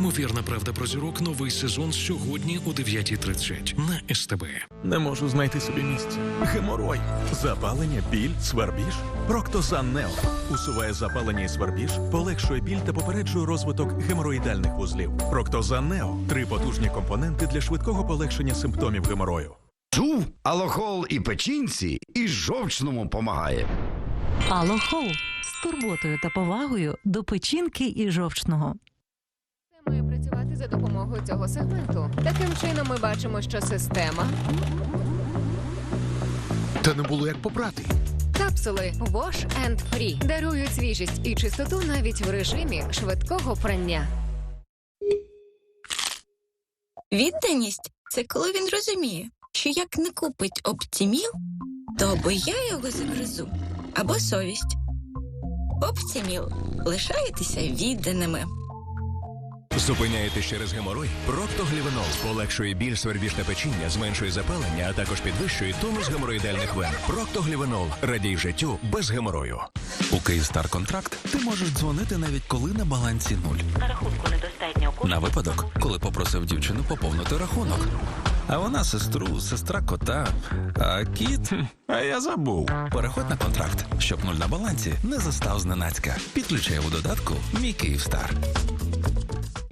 Неймовірна правда про зірок. Новий сезон сьогодні о 9.30 на СТБ. Не можу знайти собі місця. Геморой, запалення, біль, свербіж. Проктозан Нео усуває запалення і свербіж, полегшує біль та попереджує розвиток геморроїдальних вузлів. Проктозан Нео три потужні компоненти для швидкого полегшення симптомів геморою. Чув, алохол і печінці, і жовчному помагає. Алохол з турботою та повагою до печінки і жовчного. Це має працювати за допомогою цього сегменту. Таким чином, ми бачимо, що система Та не було як попрати. капсули Wash and Free дарують свіжість і чистоту навіть в режимі швидкого прання. Відданість це коли він розуміє, що як не купить оптіміл, то або я його загризу, або совість. Оптіміл. Лишайтеся відданими. Зупиняєте через геморой? Проктоглівенол полегшує біль, свербіж та печіння, зменшує запалення, а також підвищує тонус геморроїдальних вен. Проктоглівенол радій життю без геморою. У Київстар контракт ти можеш дзвонити навіть коли на балансі нуль. На рахунку недостатньо На випадок, коли попросив дівчину поповнити рахунок. А вона сестру, сестра кота, а кіт. А я забув. Переходь на контракт, щоб нуль на балансі не застав зненацька. Підключай у додатку Мій Київстар.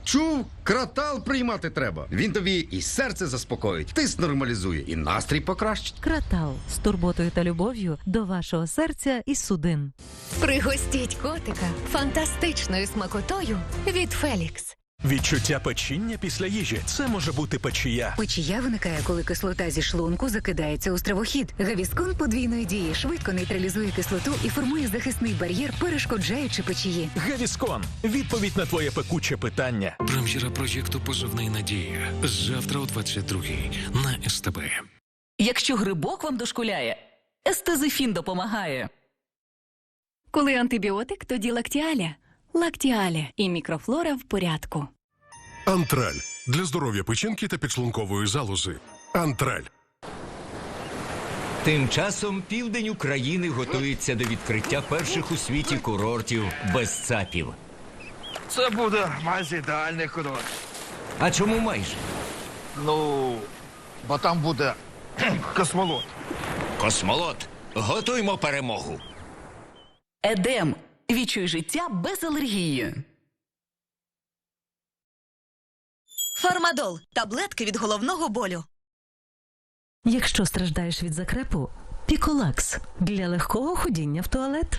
Чув, кратал приймати треба. Він тобі і серце заспокоїть, тиск нормалізує, і настрій покращить. Кратал з турботою та любов'ю до вашого серця і судин. Пригостіть котика фантастичною смакотою від Фелікс. Відчуття печіння після їжі. Це може бути печія. Печія виникає, коли кислота зі шлунку закидається у стравохід. Гавіскон подвійної дії швидко нейтралізує кислоту і формує захисний бар'єр, перешкоджаючи печії. Гевіскон. Відповідь на твоє пекуче питання. Прем'єра проєкту Позивний Надія завтра о 22.00 на СТБ. Якщо грибок вам дошкуляє, естезифін допомагає. Коли антибіотик, тоді лактіаля. Лактіаля і мікрофлора в порядку. Антраль для здоров'я печінки та підшлункової залози. Антраль. Тим часом південь України готується до відкриття перших у світі курортів без ЦАПів. Це буде майже ідеальний курорт. А чому майже? Ну, бо там буде космолот. Космолот, готуймо перемогу. Едем. Відчуй життя без алергії. Фармадол таблетки від головного болю. Якщо страждаєш від закрепу, піколакс для легкого ходіння в туалет.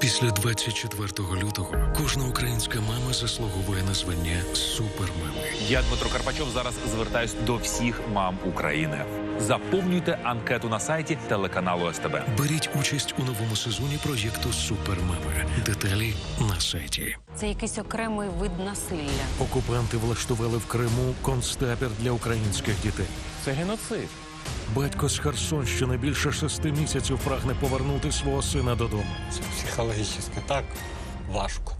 Після 24 лютого кожна українська мама заслуговує на звання супермами. Я Дмитро Карпачов зараз звертаюсь до всіх мам України. Заповнюйте анкету на сайті телеканалу СТБ. Беріть участь у новому сезоні проєкту Супермами. Деталі на сайті. Це якийсь окремий вид насилля. Окупанти влаштували в Криму концтабір для українських дітей. Це геноцид. Батько з Херсонщини більше шести місяців прагне повернути свого сина додому. Це психологічно так важко.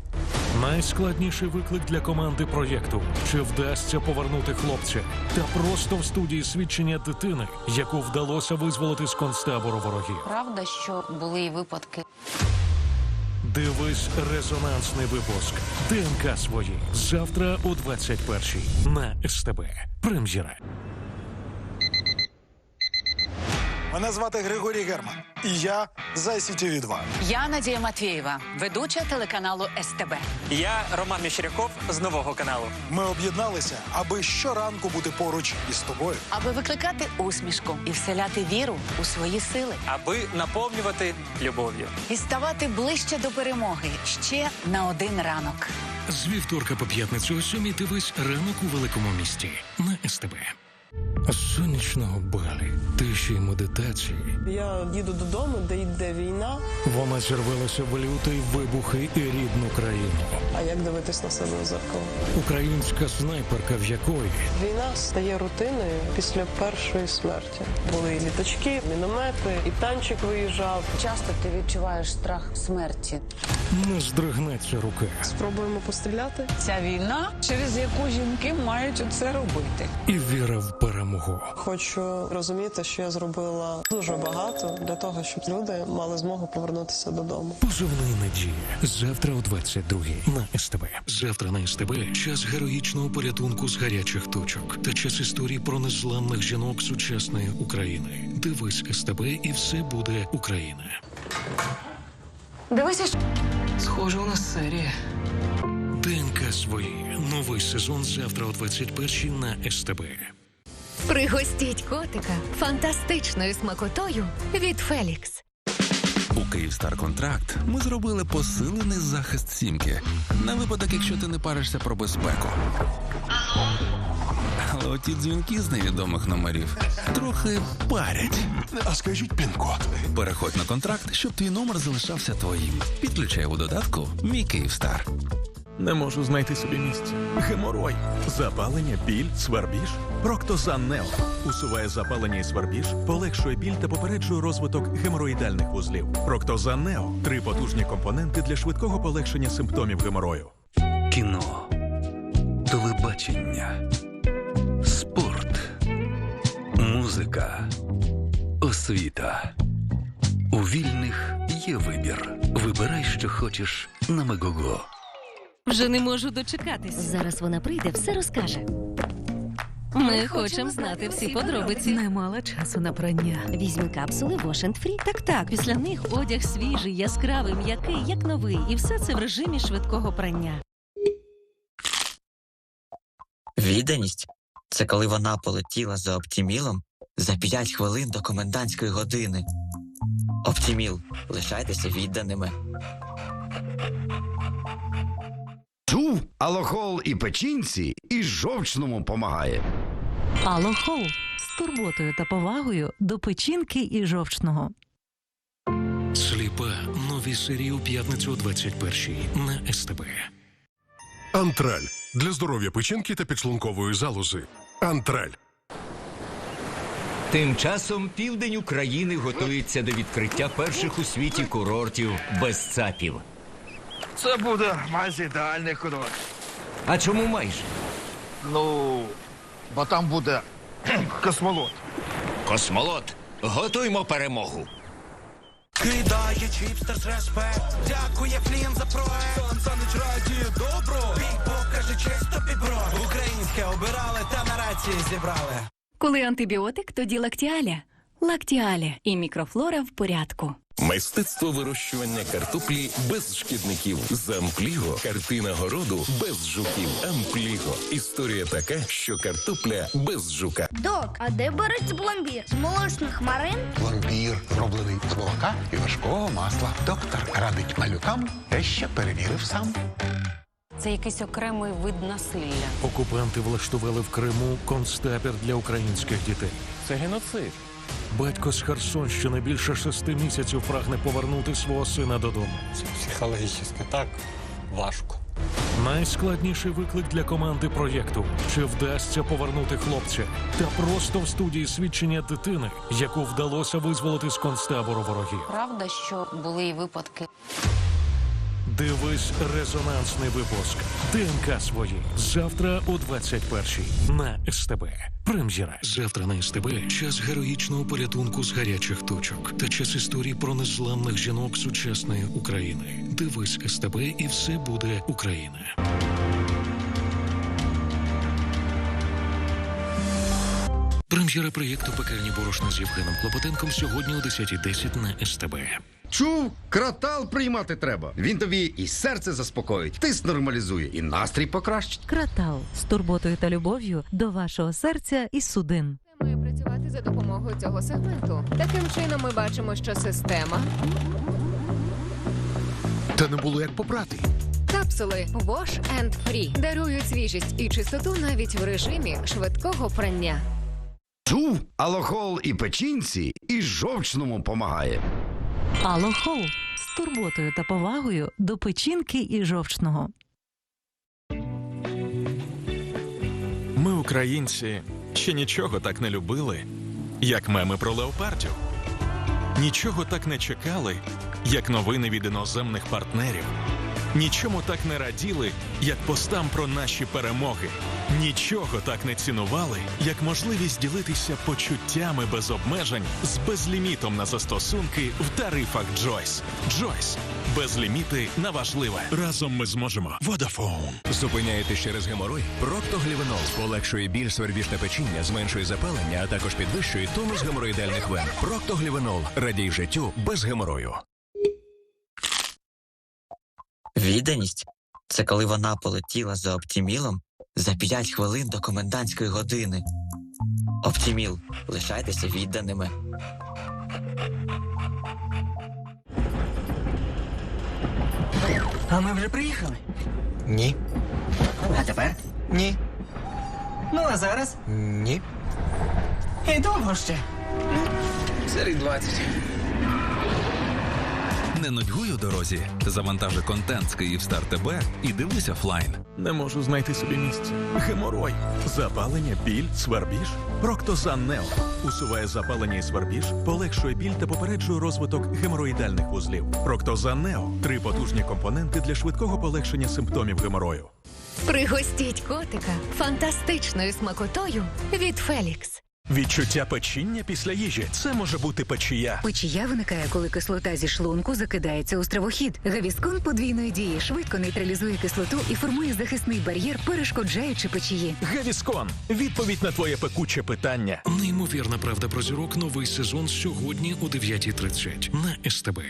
Найскладніший виклик для команди проєкту: чи вдасться повернути хлопця? Та просто в студії свідчення дитини, яку вдалося визволити з концтабору ворогів. Правда, що були і випадки. Дивись резонансний випуск. ДНК свої завтра о 21-й на СТБ. Прем'єра. Мене звати Григорій Герман. І я за ICTV 2 Я Надія Матвєєва, ведуча телеканалу СТБ. Я Роман Міщеряков з нового каналу. Ми об'єдналися, аби щоранку бути поруч із тобою. Аби викликати усмішку і вселяти віру у свої сили. Аби наповнювати любов'ю. І ставати ближче до перемоги ще на один ранок. З вівторка по п'ятницю о сьомій дивись ранок у великому місті на СТБ. Сонячного балі, тиші й медитації. Я їду додому, де йде війна. Вона зірвалася в лютий вибухи і рідну країну. А як дивитись на себе в зеркало? Українська снайперка, в якої Війна стає рутиною після першої смерті. Були і літачки, міномети, і танчик виїжджав. Часто ти відчуваєш страх смерті. Не здригнеться рука. Спробуємо постріляти. Ця війна, через яку жінки мають оце робити. І віра в перемогу. Хочу розуміти, що я зробила дуже багато для того, щоб люди мали змогу повернутися додому. Позивний надія. Завтра о 22-й на СТБ. Завтра на СТБ час героїчного порятунку з гарячих точок та час історії про незламних жінок сучасної України. Дивись СТБ і все буде Україна. Дивися, що... схоже, у нас серія. ДНК свої. Новий сезон завтра о 21-й на СТБ. Пригостіть котика фантастичною смакотою від Фелікс. У Київстар Контракт ми зробили посилений захист сімки на випадок, якщо ти не паришся про безпеку. Але оті дзвінки з невідомих номерів трохи парять. А скажіть пін-код. Переходь на контракт, щоб твій номер залишався твоїм. Підключай у додатку Мій Київстар. Не можу знайти собі місця. Геморой. Запалення, біль, свербіж. Проктозан Нео. Усуває запалення і свербіж, полегшує біль та попереджує розвиток геморроїдальних вузлів. Проктозан Нео. Три потужні компоненти для швидкого полегшення симптомів геморою. Кіно, телебачення, музика, освіта. У вільних є вибір. Вибирай, що хочеш на Мегого. Вже не можу дочекатись. Зараз вона прийде, все розкаже. Ми хочемо знати всі подробиці. Немало часу на прання. Візьми капсули Wash Free. Так, так, після них одяг свіжий, яскравий, м'який, як новий, і все це в режимі швидкого прання. Відданість це коли вона полетіла за Оптімілом за 5 хвилин до комендантської години. Оптіміл, лишайтеся відданими. Чув, алохол і печінці, і жовчному помагає. Алохол з турботою та повагою до печінки і жовчного. Сліпа. Нові серії у п'ятницю о 21-й на СТБ. Антраль для здоров'я печінки та підшлункової залози. Антраль. Тим часом південь України готується до відкриття перших у світі курортів без ЦАПів. Це буде майже ідеальний курорт. А чому майже? Ну, бо там буде космолот. Космолот, готуймо перемогу. Кидає чіпстер з респект Дякує флін за проект Сан Санич радіє добро Бік покаже честь тобі бро Українське обирали та на рації зібрали Коли антибіотик, тоді лактіаля. Лактіаля і мікрофлора в порядку. Мистецтво вирощування картоплі без шкідників. З Ампліго картина городу без жуків. Ампліго. Історія така, що картопля без жука. Док, а де береться пломбір? З молочних марин? Пломбір зроблений з молока і вершкового масла. Доктор радить малюкам, те ще перевірив сам. Це якийсь окремий вид насилля. Окупанти влаштували в Криму концтабір для українських дітей. Це геноцид. Батько з Херсонщини більше шести місяців прагне повернути свого сина додому. Це психологічно так важко. Найскладніший виклик для команди проєкту: чи вдасться повернути хлопця? Та просто в студії свідчення дитини, яку вдалося визволити з концтабору ворогів. Правда, що були і випадки. Дивись резонансний випуск. ДНК свої. Завтра о 21-й на СТБ. Прем'єра. Завтра на СТБ. Час героїчного порятунку з гарячих точок та час історії про незламних жінок сучасної України. Дивись СТБ і все буде Україна. Прем'єра проєкту Пекельні борошна з Євгеном Клопотенком сьогодні о 10.10 на СТБ. Чув, кратал приймати треба. Він тобі і серце заспокоїть, тиск нормалізує, і настрій покращить. Кратал з турботою та любов'ю до вашого серця і судин. Має працювати за допомогою цього сегменту. Таким чином, ми бачимо, що система Та не було як попрати. капсули Wash and Free дарують свіжість і чистоту навіть в режимі швидкого прання. Чув, алохол і печінці, і жовчному помагає. Алохол з турботою та повагою до печінки і жовчного. Ми, українці, ще нічого так не любили, як меми про леопардів. Нічого так не чекали, як новини від іноземних партнерів. Нічому так не раділи, як постам про наші перемоги. Нічого так не цінували, як можливість ділитися почуттями без обмежень з безлімітом на застосунки в тарифах Джойс. Джойс. Безліміти на важливе. Разом ми зможемо. Водафон. Зупиняєте через геморой? Проктоглівенол полегшує біль, свербіж та печіння, зменшує запалення, а також підвищує тонус геморроїдальних вен. Проктоглівенол радій життю без геморою. Відданість це коли вона полетіла за Оптімілом за 5 хвилин до комендантської години. Оптіміл, лишайтеся відданими. А ми вже приїхали? Ні. А тепер? Ні. Ну, а зараз? Ні. І довго ще. Серій 20. Не нудьгуй у дорозі. Завантажи контент з Київстар ТБ і дивись офлайн. Не можу знайти собі місця. Геморой. Запалення, біль, свербіж. Проктозан Нео. Усуває запалення і свербіж, полегшує біль та попереджує розвиток геморроїдальних вузлів. Проктозан Нео. Три потужні компоненти для швидкого полегшення симптомів геморою. Пригостіть котика фантастичною смакотою від Фелікс. Відчуття печіння після їжі. Це може бути печія. Печія виникає, коли кислота зі шлунку закидається у стравохід. Гавіскон подвійної дії швидко нейтралізує кислоту і формує захисний бар'єр, перешкоджаючи печії. Гевіскон. Відповідь на твоє пекуче питання. Неймовірна правда про зірок. Новий сезон сьогодні о 9.30 на СТБ.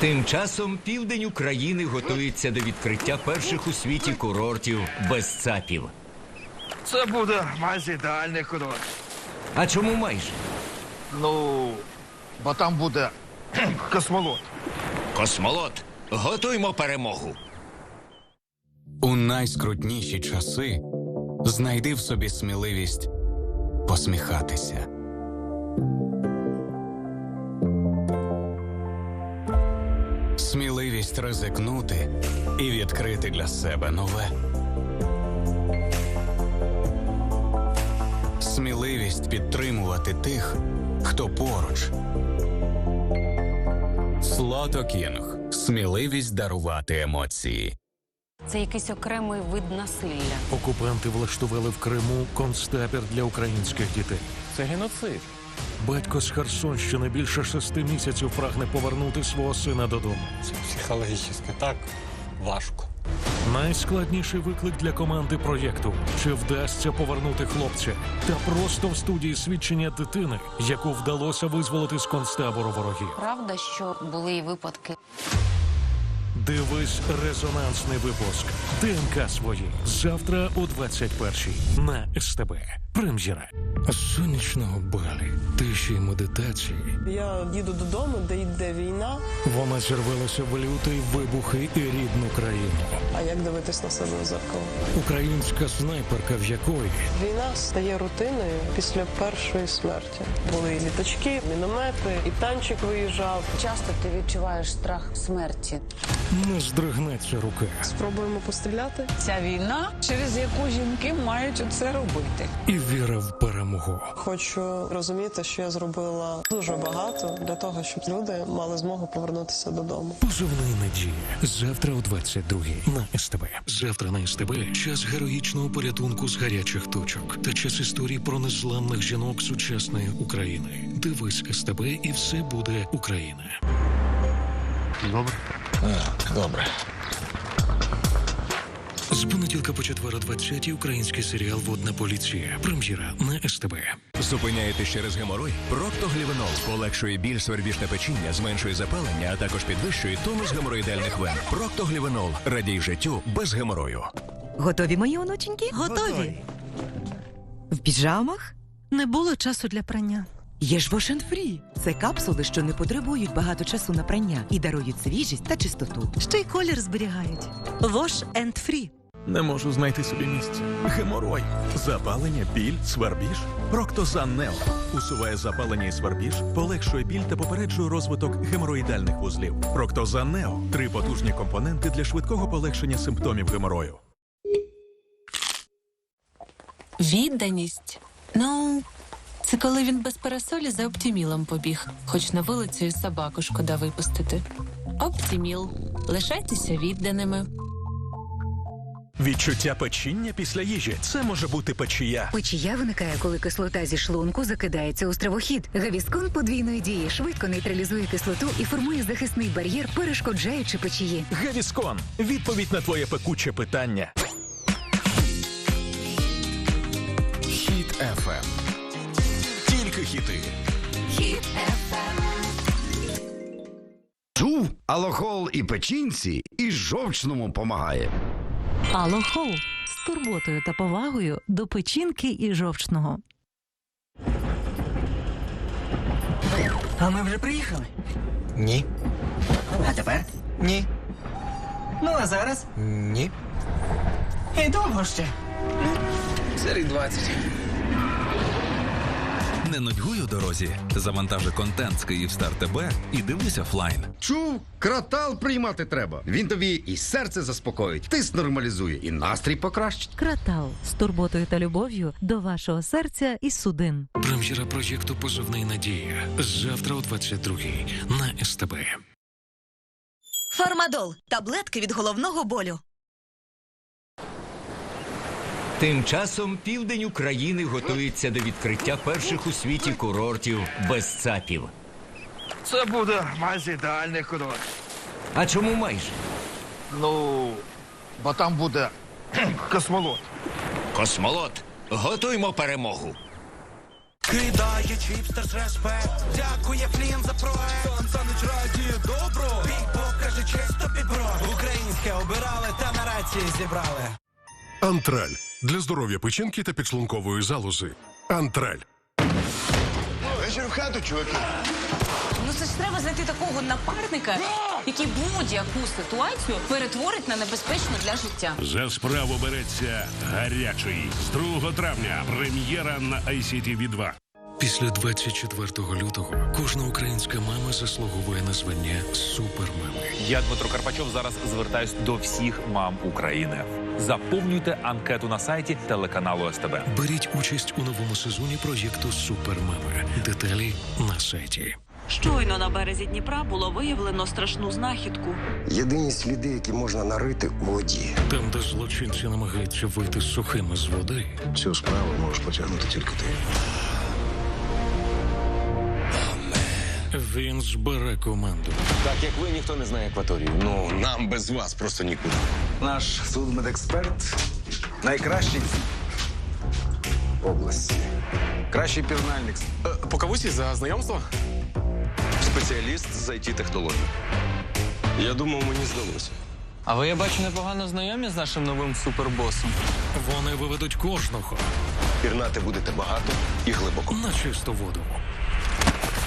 Тим часом південь України готується до відкриття перших у світі курортів без ЦАПів. Це буде майже ідеальний курорт. А чому майже? Ну, бо там буде космолот. Космолот, готуймо перемогу. У найскрутніші часи знайди в собі сміливість посміхатися. Сміливість ризикнути і відкрити для себе нове. Сміливість підтримувати тих, хто поруч. Слото Кінг. Сміливість дарувати емоції. Це якийсь окремий вид насилля. Окупанти влаштували в Криму концтабір для українських дітей. Це геноцид. Батько з Херсонщини більше шести місяців прагне повернути свого сина додому. Це психологічно так важко. Найскладніший виклик для команди проєкту чи вдасться повернути хлопця, та просто в студії свідчення дитини, яку вдалося визволити з концтабору ворогів. Правда, що були і випадки. Дивись резонансний випуск ДНК свої завтра о 21-й на СТБ. Прем'єра сонячного балі, тиші й медитації. Я їду додому, де йде війна. Вона зірвалася в лютий вибухи і рідну країну. А як дивитись на себе в зеркало? Українська снайперка, в якої Війна стає рутиною після першої смерті. Були і літачки, міномети, і танчик виїжджав. Часто ти відчуваєш страх смерті. Не здригнеться рука. Спробуємо постріляти. Ця війна, через яку жінки мають оце робити. І віра в перемогу. Хочу розуміти, що я зробила дуже багато для того, щоб люди мали змогу повернутися додому. Позивний надія. Завтра о 22-й на СТБ. Завтра на СТБ час героїчного порятунку з гарячих точок та час історії про незламних жінок сучасної України. Дивись СТБ і все буде Україна. Добре. Добре. З понеділка по четвер о 20-й український серіал Водна поліція. Прем'єра на СТБ. Зупиняєте через геморой? Проктоглівенол полегшує біль, свербіж та печіння, зменшує запалення, а також підвищує тонус геморроїдальних вен. Проктоглівенол радій життю без геморою. Готові мої онученьки? Готові. В піжамах? Не було часу для прання. Є ж Wash Free. Це капсули, що не потребують багато часу на прання і дарують свіжість та чистоту. Ще й колір зберігають. Wash and Free. Не можу знайти собі місця. Геморой. Запалення, біль, свербіж. Проктозан Нео. Усуває запалення і свербіж, полегшує біль та попереджує розвиток геморроїдальних вузлів. Проктозан Нео. Три потужні компоненти для швидкого полегшення симптомів геморою. Відданість. Ну, Це коли він без парасолі за оптімілом побіг, хоч на вулицю і собаку шкода випустити. Оптіміл. Лишайтеся відданими. Відчуття печіння після їжі. Це може бути печія. Печія виникає, коли кислота зі шлунку закидається у стравохід. Гавіскон подвійної дії швидко нейтралізує кислоту і формує захисний бар'єр, перешкоджаючи печії. Гевіскон. Відповідь на твоє пекуче питання. Хіт ФМ. Хіти. Чув, алохол і печінці, і жовчному помагає. Алохол з турботою та повагою до печінки і жовчного. А ми вже приїхали. Ні. А тепер? Ні. Ну а зараз? Ні. І довго ще. Серій 20. Не нудьгуй у дорозі. Завантажи контент з Київстар ТБ і дивись офлайн. Чув, кратал приймати треба. Він тобі і серце заспокоїть, тиск нормалізує, і настрій покращить. Кратал з турботою та любов'ю до вашого серця і судин. Прем'єра проєкту Позивний Надія. Завтра о 22-й на СТБ. Фармадол таблетки від головного болю. Тим часом південь України готується до відкриття перших у світі курортів без ЦАПів. Це буде майже ідеальний курорт. А чому майже? Ну, бо там буде космолот. Космолот, готуймо перемогу. Кидає чіпстер з респект Дякує флін за проект Сон Санич радіє добро Бій покаже честь тобі бро Українське обирали та на рації зібрали Антраль для здоров'я печінки та підшлункової залози. Антраль. Вечір в хату, чуваки Ну це ж треба знайти такого напарника, який будь-яку ситуацію перетворить на небезпечну для життя. За справу береться гарячий з 2 травня. Прем'єра на ICTV 2 Після 24 лютого кожна українська мама заслуговує на звання супермами. Я Дмитро Карпачов зараз звертаюсь до всіх мам України. Заповнюйте анкету на сайті телеканалу СТБ. Беріть участь у новому сезоні проєкту Супермеми. Деталі на сайті. Щойно на березі Дніпра було виявлено страшну знахідку. Єдині сліди, які можна нарити у воді. Там, де злочинці намагаються вийти сухими з води. Цю справу можеш потягнути тільки ти. Він збере команду. Так як ви, ніхто не знає акваторію. Ну, нам без вас просто нікуди. Наш судмедексперт найкращий в області. Кращий пірнальник. По кавусі за знайомство? Спеціаліст з it технологій Я думав, мені здалося. А ви, я бачу, непогано знайомі з нашим новим супербосом. Вони виведуть кожного Пірнати будете багато і глибоко. на чисту воду.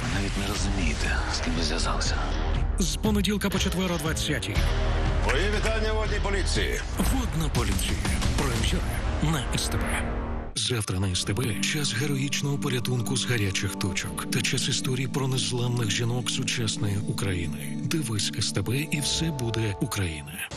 Ви навіть не розумієте, з ким ви зв'язалися. З понеділка по четвер о 20 Мої вітання водній поліції. Водна поліція. Прем'єра на СТБ. Завтра на СТБ час героїчного порятунку з гарячих точок та час історії про незламних жінок сучасної України. Дивись СТБ і все буде Україна.